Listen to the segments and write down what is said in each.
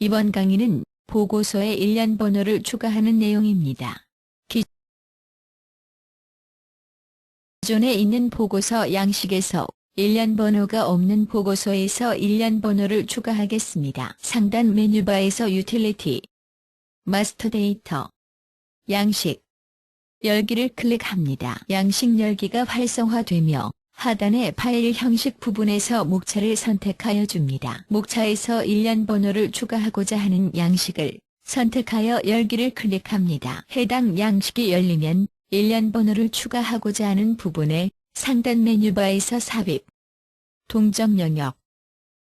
이번 강의는 보고서에 일련 번호를 추가하는 내용입니다. 기존에 있는 보고서 양식에서 일련 번호가 없는 보고서에서 일련 번호를 추가하겠습니다. 상단 메뉴바에서 유틸리티, 마스터 데이터, 양식, 열기를 클릭합니다. 양식 열기가 활성화되며 하단의 파일 형식 부분에서 목차를 선택하여 줍니다. 목차에서 일련 번호를 추가하고자 하는 양식을 선택하여 열기를 클릭합니다. 해당 양식이 열리면 일련 번호를 추가하고자 하는 부분에 상단 메뉴바에서 삽입, 동적 영역,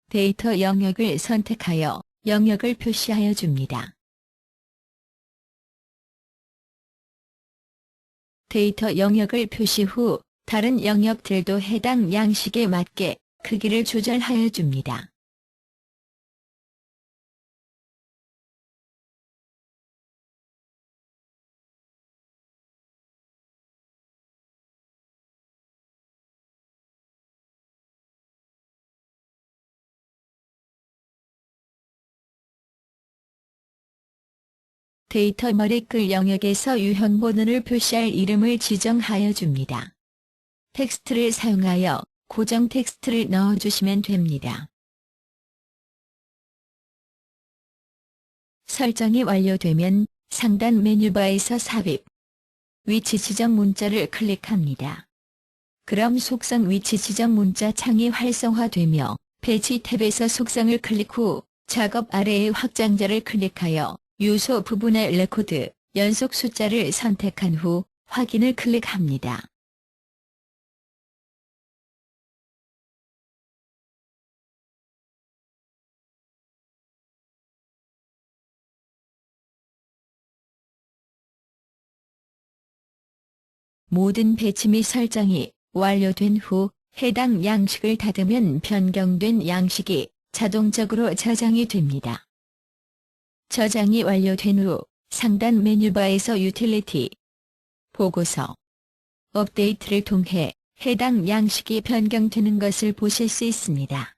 데이터 영역을 선택하여 영역을 표시하여 줍니다. 데이터 영역을 표시 후 다른 영역들도 해당 양식에 맞게 크기를 조절하여 줍니다. 데이터 머리글 영역에서 유형 번호를 표시할 이름을 지정하여 줍니다. 텍스트를 사용하여 고정 텍스트를 넣어주시면 됩니다. 설정이 완료되면 상단 메뉴바에서 삽입, 위치 지정 문자를 클릭합니다. 그럼 속성 위치 지정 문자 창이 활성화되며 배치 탭에서 속성을 클릭 후 작업 아래의 확장자를 클릭하여 유소 부분의 레코드, 연속 숫자를 선택한 후 확인을 클릭합니다. 모든 배치 및 설정이 완료된 후 해당 양식을 닫으면 변경된 양식이 자동적으로 저장이 됩니다. 저장이 완료된 후 상단 메뉴바에서 유틸리티, 보고서, 업데이트를 통해 해당 양식이 변경되는 것을 보실 수 있습니다.